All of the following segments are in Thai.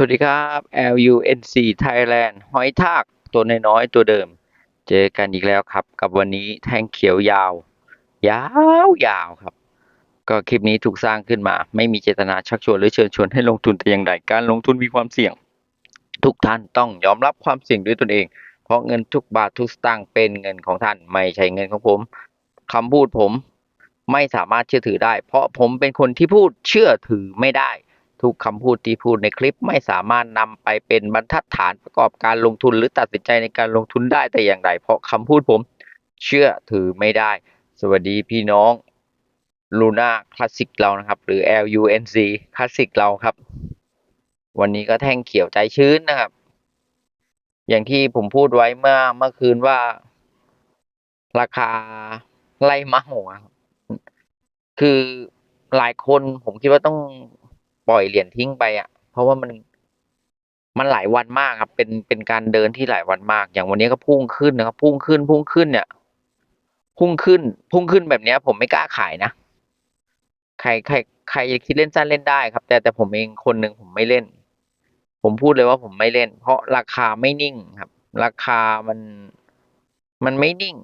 สวัสดีครับ LUNC Thailand หอยทากตัวน้อยๆตัวเดิม เจอกันอีกแล้วครับ กับวันนี้แท่งเขียวยาว ยาวยาวครับ ก็คลิปนี้ถูกสร้างขึ้นมา ไม่มีเจตนาชักชวนหรือเชิญชวนให้ลงทุนแต่อย่างใดการลงทุนมีความเสี่ยง ทุกท่านต้องยอมรับความเสี่ยงด้วยตนเอง เพราะเงินทุกบาททุกสตางค์เป็นเงินของท่านไม่ใช่เงินของผมคำพูดผมไม่สามารถเชื่อถือได้ เพราะผมเป็นคนที่พูดเชื่อถือไม่ได้ ทุกคำพูดที่พูดในคลิปไม่สามารถนำไปเป็นบรรทัดฐานประกอบการลงทุนหรือตัดสินใจในการลงทุนได้แต่อย่างใดเพราะคำพูดผมเชื่อถือไม่ได้ สวัสดีพี่น้องลูน่าคลาสสิกเรานะครับ หรือ LUNC คลาสสิกเราครับ วันนี้ก็แท่งเขียวใจชื้นนะครับ อย่างที่ผมพูดไว้เมื่อเมื่อคืนว่า ราคาไล่มาหัวคือหลายคนผมคิดว่าต้อง ปล่อยเหรียญทิ้งไปอะ เพราะว่ามันมันหลายวันมากครับ เป็นเป็นการเดินที่หลายวันมาก อย่างวันนี้ก็พุ่งขึ้นนะครับ พุ่งขึ้น พุ่งขึ้นเนี่ย พุ่งขึ้น พุ่งขึ้นแบบเนี้ย ผมไม่กล้าขายนะใครใครใครจะคิดเล่นสั้นเล่นได้ครับ แต่แต่ผมเองคนหนึ่งผมไม่เล่น ผมพูดเลยว่าผมไม่เล่น เพราะราคาไม่นิ่งครับ ราคามันมันไม่นิ่ง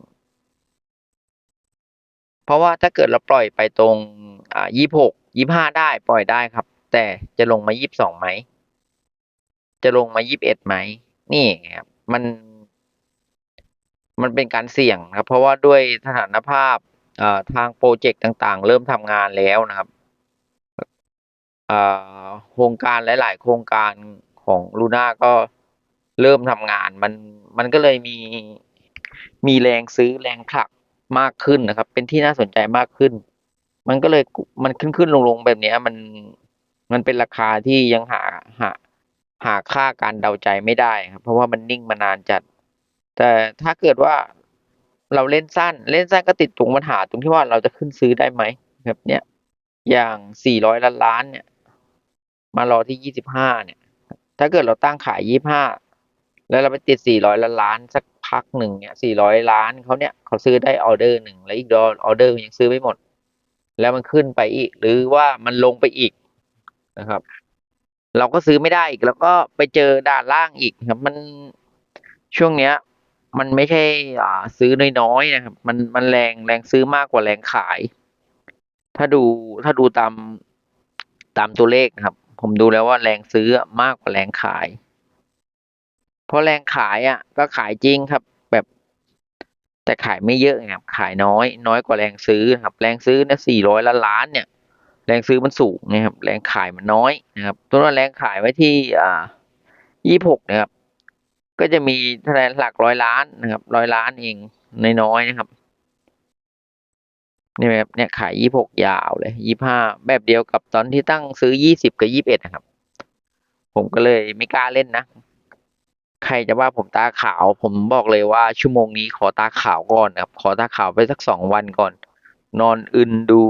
เพราะว่าถ้าเกิดเราปล่อยไปตรงอ่ายี่หกยี่ห้าได้ปล่อยได้ครับ แต่จะลงมายี่บสองไหม จะลงมายี่บเอ็ดไหม นี่ครับ มัน มันเป็นการเสี่ยงครับ เพราะว่าด้วยสถานภาพเอ่อทางโปรเจกต์ต่างๆ เริ่มทำงานแล้วนะครับโครงการหลาย ๆ โครงการของลูน่าก็เริ่มทำงาน มันมันก็เลยมีมีแรงซื้อแรงผลักมากขึ้นนะครับ เป็นที่น่าสนใจมากขึ้น มันก็เลยมันขึ้นขึ้นลงลงแบบนี้มัน มันเป็นราคาที่ยังหาหาหาค่าการเดาใจไม่ได้ครับ เพราะว่ามันนิ่งมานานจัด แต่ถ้าเกิดว่าเราเล่นสั้น เล่นสั้นก็ติดตรงปัญหาตรงที่ว่าเราจะขึ้นซื้อได้ไหมแบบเนี้ยอย่างสี่ร้อยล้านล้านเนี่ย มารอที่ยี่สิบห้าเนี่ย ถ้าเกิดเราตั้งขายยี่ห้าแล้วเราไปติดสี่ร้อยล้านล้านสักพักหนึ่งเนี่ยสี่ร้อยล้านเขาเนี่ยเขาซื้อได้ออเดอร์หนึ่งแล้วอีกดออเดอร์ยังซื้อไม่หมด แล้วมันขึ้นไปอีก หรือว่ามันลงไปอีก นะครับ เราก็ซื้อไม่ได้อีก แล้วก็ไปเจอด่านล่างอีกครับ มันช่วงเนี้ย มันไม่ใช่อ่าซื้อน้อยๆนะครับ มันมันแรงแรงซื้อมากกว่าแรงขาย ถ้าดูถ้าดูตามตามตัวเลขนะครับ ผมดูแล้วว่าแรงซื้อมากกว่าแรงขาย เพราะแรงขายอะ ก็ขายจริงครับ แบบ แต่ขายไม่เยอะครับขายน้อย น้อยกว่าแรงซื้อครับ แรงซื้อเนี่ยสี่ร้อยล้านล้านเนี่ย แรงซื้อมันสูงนะครับแรงขายมันน้อยนะครับตัวนั้นแรงขายไว้ที่อ่ายี่หกนะครับ ก็จะมีคะแนนหลักร้อยล้านนะครับร้อยล้านเองน้อยๆนะครับนี่แบบเนี่ยขายยี่หกยาวเลยยี่ห้าแบบเดียวกับตอนที่ตั้งซื้อยี่สิบกับยี่บเอ็ดนะครับ ผมก็เลยไม่กล้าเล่นนะ ใครจะว่าผมตาขาว ผมบอกเลยว่าชั่วโมงนี้ขอตาขาวก่อนนะครับ ขอตาขาวไปสักสองวันก่อน นอนอึนดู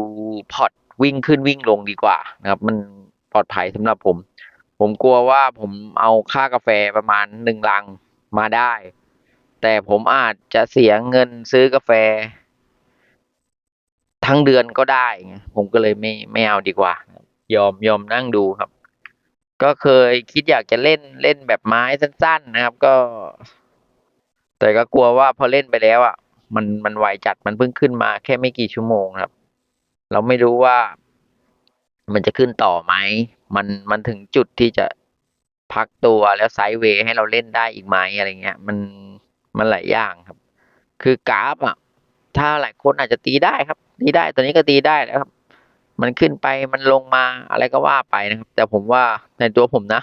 พอต วิ่งขึ้นวิ่งลงดีกว่านะครับ มันปลอดภัยสำหรับผม ผมกลัวว่าผมเอาค่ากาแฟประมาณหนึ่งลังมาได้ แต่ผมอาจจะเสียเงินซื้อกาแฟ ทั้งเดือนก็ได้ผมก็เลยไม่ไม่เอาดีกว่า ยอมยอมนั่งดูครับ ก็เคยคิดอยากจะเล่นเล่นแบบไม้สั้น ๆ นะครับ ก็ แต่ก็กลัวว่าพอเล่นไปแล้วอะมันมันไวจัดมันเพิ่งขึ้นมาแค่ไม่กี่ชั่วโมงครับ เราไม่รู้ว่ามันจะขึ้นต่อไหม มันมันถึงจุดที่จะพักตัวแล้วไซด์เวย์ให้เราเล่นได้อีกไหมอะไรเงี้ย มันมันหลายอย่างครับ คือกราฟอะ ถ้าหลายคนอาจจะตีได้ครับ ตีได้ตอนนี้ก็ตีได้แล้วครับ มันขึ้นไปมันลงมาอะไรก็ว่าไปนะครับ แต่ผมว่าในตัวผมนะ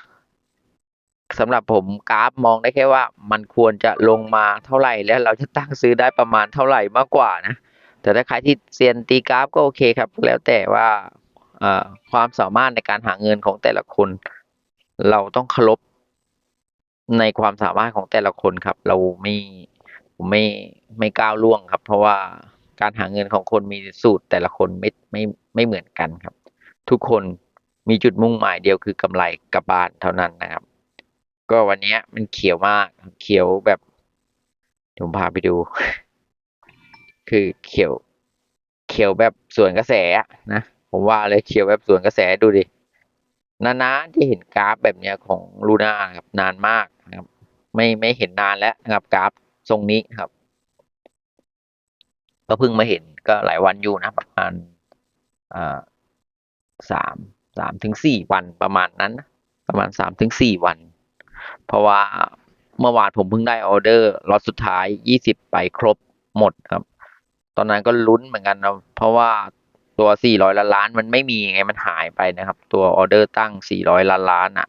สำหรับผมกราฟมองได้แค่ว่า มันควรจะลงมาเท่าไหร่แล้วเราจะตั้งซื้อได้ประมาณเท่าไหร่มากกว่านะ แต่ถ้าใครที่เซียนตีกราฟก็โอเคครับ แล้วแต่ว่าความสามารถในการหาเงินของแต่ละคน เราต้องเคารพในความสามารถของแต่ละคนครับ เราไม่ผมไม่ไม่ก้าวล่วงครับ เพราะว่าการหาเงินของคนมีสูตรแต่ละคนไม่ไม่ไม่เหมือนกันครับ ทุกคนมีจุดมุ่งหมายเดียวคือกำไรกลับบ้านเท่านั้นนะครับ ก็วันนี้มันเขียวมากเขียวแบบผมพาไปดู คือเขียว เขียวแบบสวนกระแสนะผมว่าเลยเขียวแบบสวนกระแสดูดินานๆจะเห็นกราฟแบบเนี้ยของลูน่าครับนานมากนะครับ ไม่ไม่เห็นนานแล้วนะครับกราฟทรงนี้ครับ ก็เพิ่งมาเห็นก็หลายวันอยู่นะประมาณอ่าสามสามถึงสี่วันประมาณนั้นนะประมาณสามถึงสี่วัน เพราะว่าเมื่อวานผมเพิ่งได้ออเดอร์ล็อตสุดท้ายยี่สิบไปครบหมดครับ อนนั้นก็ลุ้นเหมือนกันนะเพราะว่าตัวสี่ร้อยล้านล้านมันไม่มีไงมันหายไปนะครับ ตัวออเดอร์ตั้งสี่ร้อยล้านล้านอะ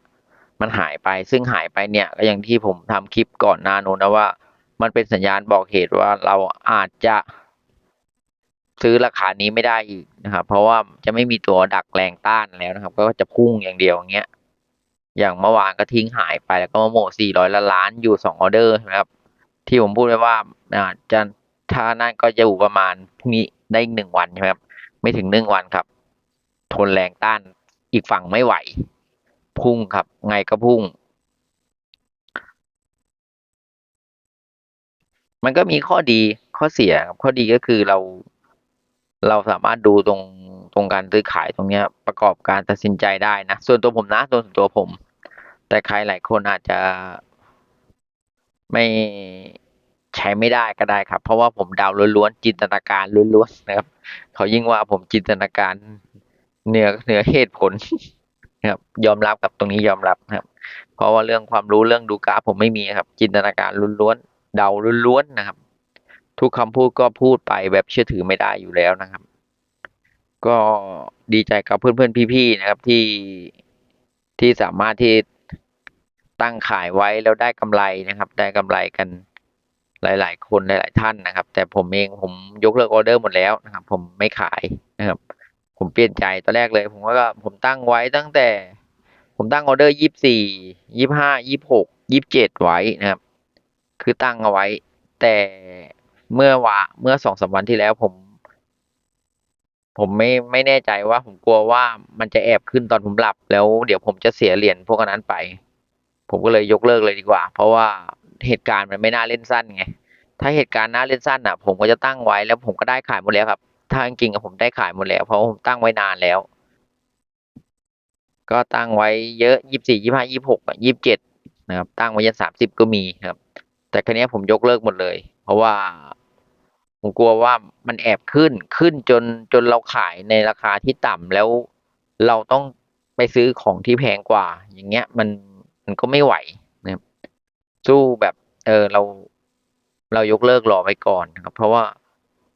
มันหายไปซึ่งหายไปเนี่ยก็อย่างที่ผมทำคลิปก่อนหน้านู้นนะว่า มันเป็นสัญญาณบอกเหตุว่าเราอาจจะซื้อราคานี้ไม่ได้อีกนะครับ เพราะว่าจะไม่มีตัวดักแรงต้านแล้วนะครับ ก็จะพุ่งอย่างเดียวอย่างเงี้ยอย่างเมื่อวานก็ทิ้งหายไปแล้วก็มาโหม400ล้านล้านอยู่สองออเดอร์ใช่ไหมครับ ที่ผมพูดไว้ว่าจะ ถ้านั่นก็จะอยู่ประมาณพรุ่งนี้ได้อีกหนึ่งวันใช่ไหมครับไม่ถึงหนึ่งวันครับ ทนแรงต้านอีกฝั่งไม่ไหว พุ่งครับ ไงก็พุ่ง มันก็มีข้อดีข้อเสียครับข้อดีก็คือเราเราสามารถดูตรงตรงการซื้อขายตรงเนี้ย ประกอบการตัดสินใจได้นะ ส่วนตัวผมนะส่วนตัวผม แต่ใครหลายคนอาจจะไม่ ใช้ไม่ได้ก็ได้ครับ เพราะว่าผมเดาล้วนๆจินตนาการล้วนๆนะครับ เขายิ่งว่าผมจินตนาการเหนือเหนือเหตุผลนะครับ ยอมรับกับตรงนี้ยอมรับครับ เพราะว่าเรื่องความรู้เรื่องดูกราฟผมไม่มีครับ จินตนาการล้วนๆเดาล้วนๆนะครับ ทุกคำพูดก็พูดไปแบบเชื่อถือไม่ได้อยู่แล้วนะครับ ก็ดีใจกับเพื่อนๆพี่ๆนะครับที่ที่สามารถที่ตั้งขายไว้แล้วได้กำไรนะครับ ได้กำไรกัน หลาย ๆ คนหลาย ๆ ท่านนะครับ แต่ผมเองผมยกเลิกออเดอร์หมดแล้วนะครับ ผมไม่ขายนะครับ ผมเปลี่ยนใจตอนแรกเลย ผมว่าผมตั้งไว้ตั้งแต่ ผมตั้งออเดอร์ยี่สิบสี่ยี่ห้ายี่หกยี่เจ็ดไว้นะครับ คือตั้งเอาไว้ แต่เมื่อวาเมื่อสองสามวันที่แล้วผม ผมไม่ไม่แน่ใจว่าผมกลัวว่ามันจะแอบขึ้นตอนผมหลับแล้ว เดี๋ยวผมจะเสียเหรียญพวกนั้นไป ผมก็เลยยกเลิกเลยดีกว่า เพราะว่า เหตุการณ์มันไม่น่าเล่นสั้นไง ถ้าเหตุการณ์น่าเล่นสั้นอะ ผมก็จะตั้งไว้แล้วผมก็ได้ขายหมดแล้วครับ ถ้าจริงๆผมได้ขายหมดแล้วเพราะผมตั้งไว้นานแล้ว ก็ตั้งไว้เยอะยี่สี่ยี่ห้ายี่หกยี่สิบเจ็ดนะครับ ตั้งไว้ยันสามสิบก็มีครับ แต่ครั้นี้ผมยกเลิกหมดเลย เพราะว่าผมกลัวว่ามันแอบขึ้นขึ้นจนจนเราขายในราคาที่ต่ำแล้วเราต้องไปซื้อของที่แพงกว่า อย่างเงี้ยมันมันก็ไม่ไหว สู้แบบเออเราเรายกเลิกรอไว้ก่อนนะครับ เพราะว่า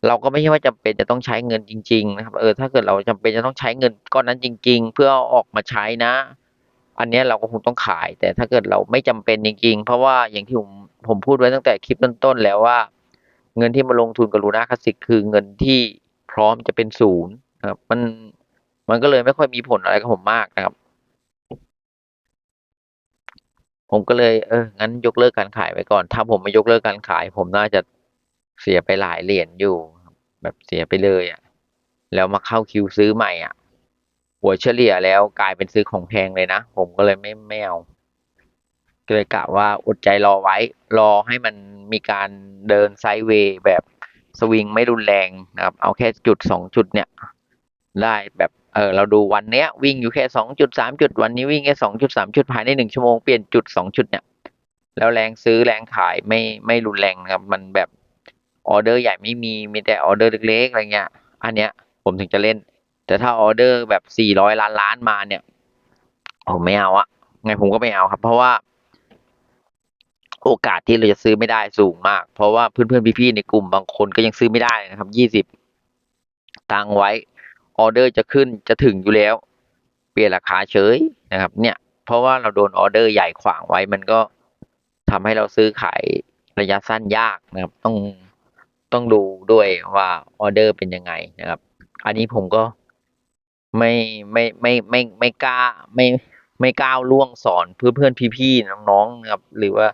เราก็ไม่ใช่ว่าจำเป็นจะต้องใช้เงินจริง ๆ นะครับ เออถ้าเกิดเราจำเป็นจะต้องใช้เงินก้อนนั้นจริง ๆ เพื่อเอาออกมาใช้นะ อันนี้เราก็คงต้องขาย แต่ถ้าเกิดเราไม่จำเป็นจริง ๆ เพราะว่าอย่างที่ผมผมพูดไว้ตั้งแต่คลิปต้นๆแล้วว่า เงินที่มาลงทุนกับลูน่าคลาสสิกคือเงินที่พร้อมจะเป็นศูนย์ครับมันมันก็เลยไม่ค่อยมีผลอะไรกับผมมากนะครับ ผมก็เลยเอองั้นยกเลิกการขายไปก่อน ถ้าผมไม่ยกเลิกการขาย ผมน่าจะเสียไปหลายเหรียญอยู่ แบบเสียไปเลยอะ่ะ แล้วมาเข้าคิวซื้อใหม่อะหัวเฉลี่ยแล้วกลายเป็นซื้อของแพงเลยนะ ผมก็เลยไม่ไม่เอาก็เลยกะว่าอดใจรอไว้ รอให้มันมีการเดินไซด์เวย์แบบสวิงไม่รุนแรงนะครับ เอาแค่จุดสองจุดเนี่ย ได้แบบ เออเราดูวันเนี้ยวิ่งอยู่แค่สองจุดสามจุดวันนี้วิ่งแค่สองจุดสามจุดภายในหนึ่งชั่วโมงเปลี่ยนจุดสองจุดเนี่ยแล้วแรงซื้อแรงขายไม่ไม่รุนแรงครับ มันแบบออเดอร์ใหญ่ไม่มีมีแต่ออเดอร์เล็กๆอะไรเงี้ย อันเนี้ยผมถึงจะเล่น แต่ถ้าออเดอร์แบบสี่ร้อยล้านล้านมาเนี่ยผมไม่เอาอะไงผมก็ไม่เอาครับ เพราะว่า โอกาสที่เราจะซื้อไม่ได้สูงมาก เพราะว่าเพื่อนๆพี่ๆในกลุ่มบางคนก็ยังซื้อไม่ได้นะครับยี่สิบตังไว้ ออเดอร์จะขึ้นจะถึงอยู่แล้ว เปลี่ยนราคาเฉยนะครับ เนี่ยเพราะว่าเราโดนออเดอร์ใหญ่ขวางไว้มันก็ทำให้เราซื้อขายระยะสั้นยากนะครับ ต้องต้องดูด้วยว่าออเดอร์เป็นยังไงนะครับ อันนี้ผมก็ไม่ไม่ไม่ไม่ไม่กล้าไม่ไม่ก้าวล่วงสอนเพื่อนเพื่อนพี่ๆน้องๆนะครับ หรือว่า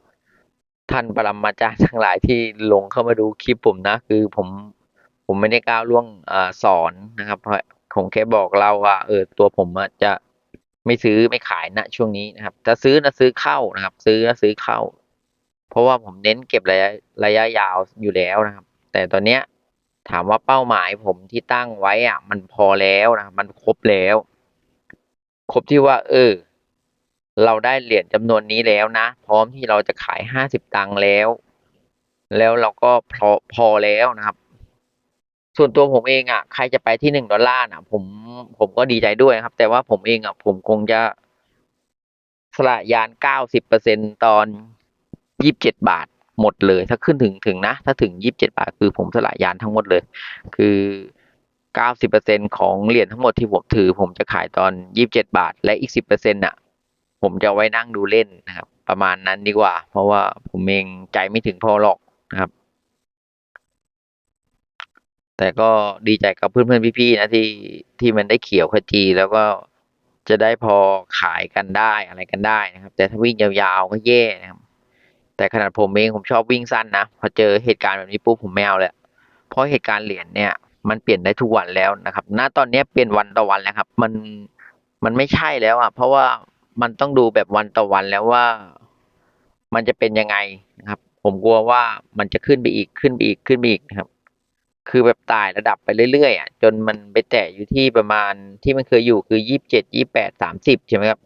ท่านปรมาจารย์ทั้งหลายที่ลงเข้ามาดูคลิปผมนะ คือผม ผมไม่ได้ก้าวล่วงอสอนนะครับเพราะผมแค่บอกเราว่าเออตัวผมจะไม่ซื้อไม่ขายณช่วงนี้นะครับถ้าซื้อนะซื้อเข้านะครับ ซื้อนะซื้อเข้า เพราะว่าผมเน้นเก็บระยะระยะยาวอยู่แล้วนะครับ แต่ตอนเนี้ยถามว่าเป้าหมายผมที่ตั้งไว้อะ มันพอแล้วนะครับมันครบแล้ว ครบที่ว่า เออ เราได้เหรียญจำนวนนี้แล้วนะ พร้อมที่เราจะขายห้าสิบตังค์แล้ว แล้วเราก็พอพอแล้วนะครับ ส่วนตัวผมเองอะใครจะไปที่หนึ่งดอลลาร์น่ะ ผมผมก็ดีใจด้วยครับ แต่ว่าผมเองอะผมคงจะสละยานเก้าสิบเปอร์เซ็นตอนยี่สิบเจ็ดบาทหมดเลย ถ้าขึ้นถึงถึงนะ ถ้าถึงยี่สิบเจ็ดบาท คือผมสละยานทั้งหมดเลย คือเก้าสิบเปอร์เซ็นของเหรียญทั้งหมดที่ผมถือ ผมจะขายตอนยี่สิบเจ็ดบาท และอีกสิบเปอร์เซ็นต์น่ะ ผมจะไว้นั่งดูเล่นนะครับ ประมาณนั้นดีกว่า เพราะว่าผมเองใจไม่ถึงพอหรอกนะครับ แต่ก็ดีใจกับเพื่อนๆพี่ๆนะที่ที่มันได้เขียวขจีแล้วก็จะได้พอขายกันได้อะไรกันได้นะครับ แต่ถ้าวิ่งยาวๆก็แย่นะครับ แต่ขนาดผมเองผมชอบวิ่งสั้นนะพอเจอเหตุการณ์แบบนี้ปุ๊บผมไม่เอาเลยเพราะเหตุการณ์เหรียญเนี่ยมันเปลี่ยนได้ทุกวันแล้วนะครับณตอนนี้เปลี่ยนวันต่อวันแล้วครับ มันมันไม่ใช่แล้วอะเพราะว่ามันต้องดูแบบวันต่อวันแล้วว่ามันจะเป็นยังไงนะครับ ผมกลัวว่ามันจะขึ้นไปอีกขึ้นไปอีกขึ้นไปอีกนะครับ คือแบบไต่ระดับไปเรื่อยๆอะจนมันไปแตะอยู่ที่ประมาณที่มันเคยอยู่คือยี่สิบเจ็ดยี่แปดสามสิบใช่ไหมครับ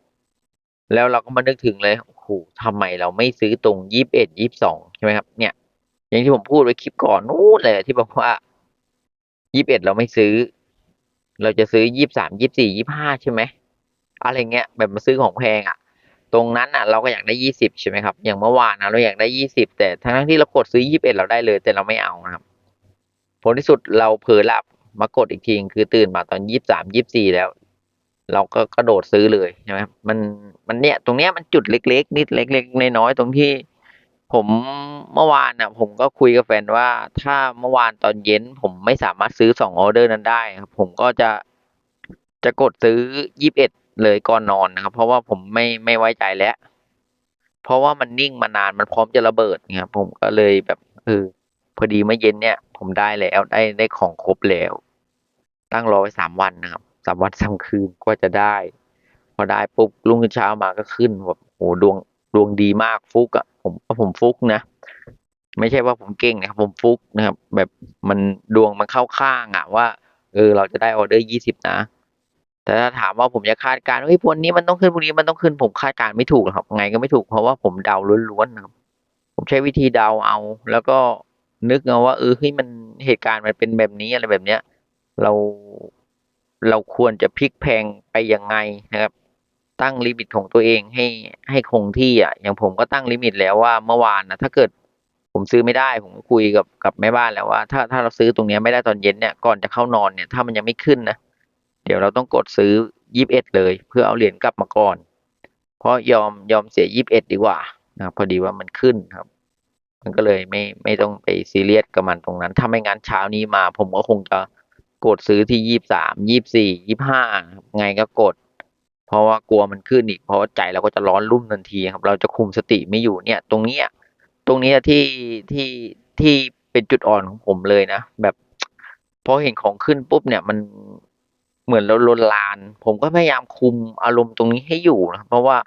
แล้วเราก็มานึกถึงเลยโอ้โหทำไมเราไม่ซื้อตรงยี่สิบเอ็ดยี่สิบสองใช่ไหมครับ เนี่ย อย่างที่ผมพูดไว้คลิปก่อนนู้นเลยที่บอกว่ายี่สิบเอ็ดเราไม่ซื้อ เราจะซื้อยี่สามยี่สี่ยี่ห้าใช่ไหมอะไรเงี้ยแบบมาซื้อของแพงอะ ตรงนั้นอะ เราก็อยากได้ยี่สิบใช่ไหมครับ อย่างเมื่อวานนะเราอยากได้ยี่สิบแต่ทั้งที่เรากดซื้อยี่สิบเอ็ดเราได้เลย แต่เราไม่เอานะครับ ลที่สุดเราเผลอหลับมากดอีกทีคือตื่นมาตอนยี่สิบสามยี่สิบสี่แล้ว เราก็กระโดดซื้อเลยใช่ไหมมันมันเนี่ยตรงเนี้ยมันจุดเล็ก ๆ นิดเล็กๆน้อยๆตรงที่ผมเมื่อวานน่ะ ผมก็คุยกับแฟนว่าถ้าเมื่อวานตอนเย็น ผมไม่สามารถซื้อสองออเดอร์นั้นได้ครับผมก็จะจะกดซื้อยี่สิบเอ็ดเลยก่อนนอนนะครับ เพราะว่าผมไม่ไม่ไว้ใจแล้ว เพราะว่ามันนิ่งมานานมันพร้อมจะระเบิดนะครับผมก็เลยแบบเออ พอดีเมื่อเย็นเนี่ย ผมได้แล้วได้ได้ของครบแล้ว ตั้งรอไว้สามวันนะครับสามวันสามคืนก็จะได้ พอได้ปุ๊บรุ่งเช้ามาก็ขึ้นแบบโอ้ดวงดวงดีมากฟุกอะ่ะผมว่าผมฟุกนะไม่ใช่ว่าผมเก่งนะครับผมฟุกนะครับ แบบมันดวงมันเข้าข้างอะ่ะว่าเออเราจะได้ออเดอร์ยี่สิบนะ แต่ถ้าถามว่าผมจะคาดการณ์เฮ้ยพวันนี้มันต้องขึ้นพวันนี้มันต้องขึ้นผมคาดการณ์ไม่ถูกหรอกครับ ไงก็ไม่ถูกเพราะว่าผมเดาล้วนๆนะครับผมใช้วิธีเดาเอา แล้วก็ นึกเอาว่า เออเฮ้ยมันเหตุการณ์มันเป็นแบบนี้อะไรแบบเนี้ย เราเราควรจะพลิกแพงไปยังไงนะครับ ตั้งลิมิตของตัวเองให้ให้คงที่อะ อย่างผมก็ตั้งลิมิตแล้วว่าเมื่อวานนะถ้าเกิดผมซื้อไม่ได้ผมก็คุยกับกับแม่บ้านแล้วว่า ถ้าถ้าเราซื้อตรงเนี้ยไม่ได้ตอนเย็นเนี่ยก่อนจะเข้านอนเนี่ย ถ้ามันยังไม่ขึ้นนะเดี๋ยวเราต้องกดซื้อยีิบเอ็ดเลย เพื่อเอาเหรียญกลับมาก่อน เพราะยอมยอมเสียยีิบเอ็ดดีกว่านะครับพอดีว่ามันขึ้นครับ มันก็เลยไม่ไม่ต้องไปซีเรียสกับมันตรงนั้น ถ้าไม่งั้นเช้านี้มา ผมก็คงจะกดซื้อที่ยี่สามยี่สี่ยี่ห้าไงก็กด เพราะว่ากลัวมันขึ้นอีก เพราะใจเราก็จะร้อนรุ่มทันทีครับ เราจะคุมสติไม่อยู่เนี่ย ตรงเนี้ย ตรงเนี้ยที่ที่ที่เป็นจุดอ่อนของผมเลยนะ แบบพอเห็นของขึ้นปุ๊บเนี่ยมันเหมือนเราลนลาน ผมก็พยายามคุมอารมณ์ตรงนี้ให้อยู่นะเพราะว่า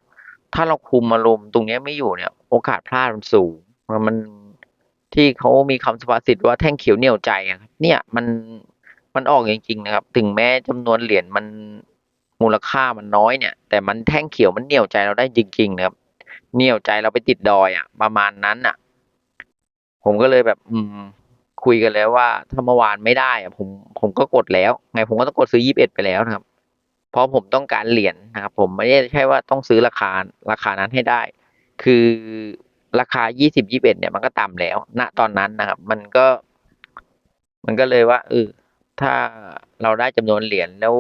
ถ้าเราคุมอารมณ์ตรงเนี้ยไม่อยู่เนี่ย โอกาสพลาดมันสูง มันที่เขามีคำสุภาษิตว่าแท่งเขียวเหนี่ยวใจอะครับ เนี่ยมันมันออกจริงๆนะครับ ถึงแม้จำนวนเหรียญมันมูลค่ามันน้อยเนี่ย แต่มันแท่งเขียวมันเหนี่ยวใจเราได้จริงๆนะครับเหนี่ยวใจเราไปติดดอยอะ ประมาณนั้นอะ ผมก็เลยแบบ อืม คุยกันแล้วว่าถ้าเมื่อวานไม่ได้อะ ผมผมก็กดแล้ว ไงผมก็ต้องกดซื้อยี่สิบเอ็ดไปแล้วนะครับ เพราะผมต้องการเหรียญนะครับ ผมไม่ใช่ว่าต้องซื้อราคาราคานั้นให้ได้ คือ ราคายี่สิบยี่บเอ็ดเนี่ยมันก็ต่ำแล้ว ณ ตอนนั้นนะครับ มันก็ มันก็เลยว่าเออถ้าเราได้จำนวนเหรียญแล้ว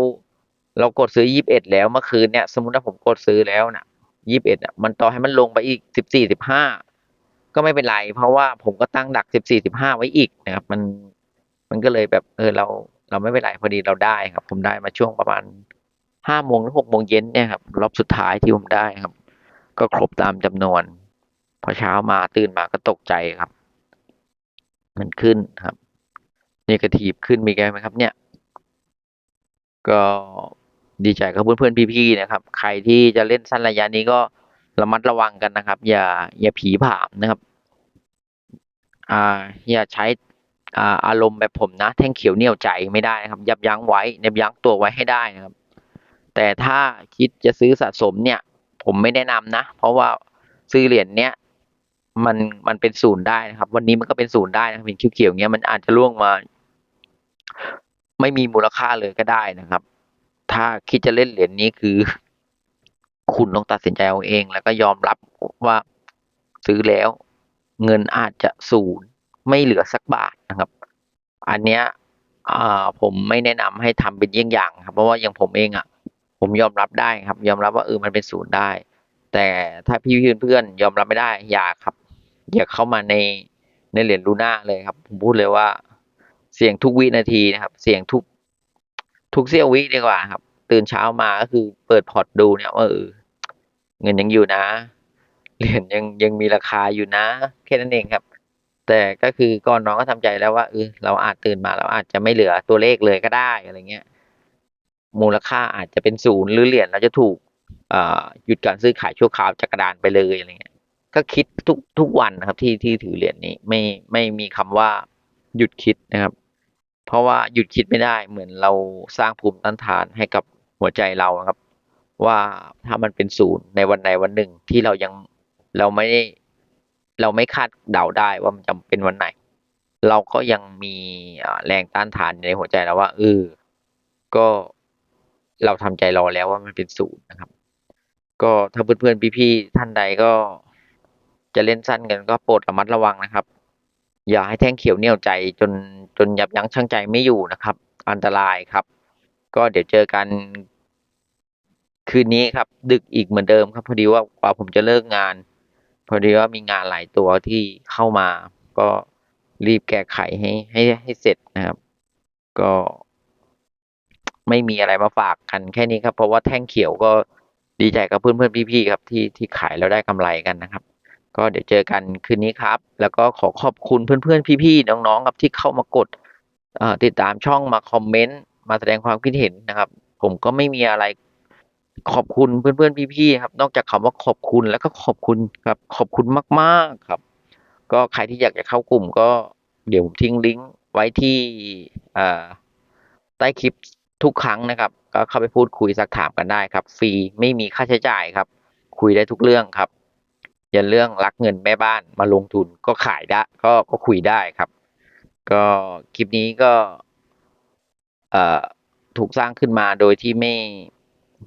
เรากดซื้อยี่บเอ็ดแล้วเมื่อคืนเนี่ย สมมติว่าผมกดซื้อแล้วนะยี่บเอ็ดอะ มันต่อให้มันลงไปอีกสิบสี่สิบห้าก็ไม่เป็นไร เพราะว่าผมก็ตั้งดักสิบสี่สิบห้าไว้อีกนะครับ มัน มันก็เลยแบบเออเรา เราไม่เป็นไรพอดีเราได้ครับ ผมได้มาช่วงประมาณห้าโมงหรือหกโมงเย็นเนี่ยครับ รอบสุดท้ายที่ผมได้ครับ ก็ครบตามจำนวน พอเช้ามาตื่นมาก็ตกใจครับ มันขึ้นครับนี่กาทีฟขึ้นมีแกไหมครับ เนี่ย ก็ดีใจกับเพื่อนๆพี่ๆนะครับ ใครที่จะเล่นสั้นระยะนี้ก็ระมัดระวังกันนะครับ อย่า อย่าผีผามนะครับ อ่า อย่าใช้อ่าอารมณ์แบบผมนะ แท่งเขียวเหนี่ยวใจไม่ได้นะครับ ยับยั้งไว้ยับยั้งตัวไว้ให้ได้นะครับ แต่ถ้าคิดจะซื้อสะสมเนี่ย ผมไม่แนะนำนะ เพราะว่าซื้อเหรียญเนี้ย มันมันเป็นศูนย์ได้นะครับ วันนี้มันก็เป็นศูนย์ได้นะครับเห็นเขียวๆเงี้ยมันอาจจะล่วงมา ไม่มีมูลค่าเลยก็ได้นะครับ ถ้าคิดจะเล่นเหรียญนี้คือ คุณต้องตัดสินใจเอาเอง แล้วก็ยอมรับว่าซื้อแล้ว เงินอาจจะศูนย์ไม่เหลือสักบาทนะครับ อันเนี้ยผมไม่แนะนำให้ทำเป็นเยี่ยงอย่างครับ เพราะว่าอย่างผมเองอะ ผมยอมรับได้ครับ ยอมรับว่าเออมันเป็นศูนย์ได้ แต่ถ้าพี่เพื่อนๆยอมรับไม่ได้อย่าครับ อย่าเข้ามาในในเหรียญลูน่าเลยครับ ผมพูดเลยว่า เสี่ยงทุกวินาทีนะครับ เสี่ยงทุก ทุกเสี้ยววิดีกว่าครับ ตื่นเช้ามาก็คือเปิดพอร์ตดูเนี่ยว่าเออเงินยังอยู่นะ เหรียญยังยังมีราคาอยู่นะ แค่นั้นเองครับ แต่ก็คือก่อนน้องก็ทำใจแล้วว่าเออเราอาจตื่นมาเราอาจจะไม่เหลือตัวเลขเลยก็ได้อะไรเงี้ย มูลค่าอาจจะเป็นศูนย์หรือเหรียญเราจะถูก หยุดการซื้อขายชั่วคราวจากกระดานไปเลยอะไรเงี้ยก็คิดทุกทุกวันนะครับที่ที่ถือเหรียญนี้ไม่ไม่มีคำว่าหยุดคิดนะครับ เพราะว่าหยุดคิดไม่ได้เหมือนเราสร้างภูมิต้านทานให้กับหัวใจเรานะครับ ว่าถ้ามันเป็นศูนย์ในวันใดวันหนึ่งที่เรายังเราไม่ได้เราไม่คาดเดาได้ว่ามันจะเป็นวันไหน เราก็ยังมีแรงต้านทานในหัวใจเราว่าเออก็เราทำใจรอแล้วว่ามันเป็นศูนย์นะครับ ก็ถ้าเพื่อนๆพี่ๆท่านใดก็จะเล่นสั้นกันก็โปรดระมัดระวังนะครับ อย่าให้แท่งเขียวเหนี่ยวใจจนจนยับยั้งชั่งใจไม่อยู่นะครับ อันตรายครับ ก็เดี๋ยวเจอกัน คืนนี้ครับ ดึกอีกเหมือนเดิมครับ พอดีว่ากว่าผมจะเลิกงาน พอดีว่ามีงานหลายตัวที่เข้ามา ก็รีบแก้ไขให้ให้ให้เสร็จนะครับ ก็ไม่มีอะไรมาฝากกันแค่นี้ครับ เพราะว่าแท่งเขียวก็ ดีใจกับเพื่อนเพื่อนๆพี่ๆครับที่ที่ขายแล้วได้กำไรกันนะครับ ก็เดี๋ยวเจอกันคืนนี้ครับ แล้วก็ขอขอบคุณเพื่อนๆพี่ๆน้องๆครับที่เข้ามากดติดตามช่องมาคอมเมนต์มาแสดงความคิดเห็นนะครับ ผมก็ไม่มีอะไรขอบคุณเพื่อนๆพี่ๆครับ นอกจากคำว่าขอบคุณแล้วก็ขอบคุณครับขอบคุณมากๆครับ ก็ใครที่อยากจะเข้ากลุ่มก็เดี๋ยวผมทิ้งลิงก์ไว้ที่ใต้คลิป ทุกครั้งนะครับ ก็เข้าไปพูดคุยสักถามกันได้ครับ ฟรีไม่มีค่าใช้จ่ายครับ คุยได้ทุกเรื่องครับอย่าเรื่องรักเงินแม่บ้านมาลงทุนก็ขายได้ก็ก็คุยได้ครับ ก็คลิปนี้ก็เอ่อถูกสร้างขึ้นมาโดยที่ไม่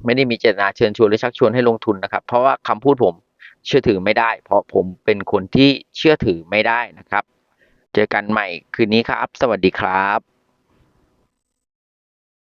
ไม่ได้มีเจตนาเชิญชวนหรือชักชวนให้ลงทุนนะครับ เพราะว่าคำพูดผมเชื่อถือไม่ได้ เพราะผมเป็นคนที่เชื่อถือไม่ได้นะครับ เจอกันใหม่คืนนี้ครับ สวัสดีครับ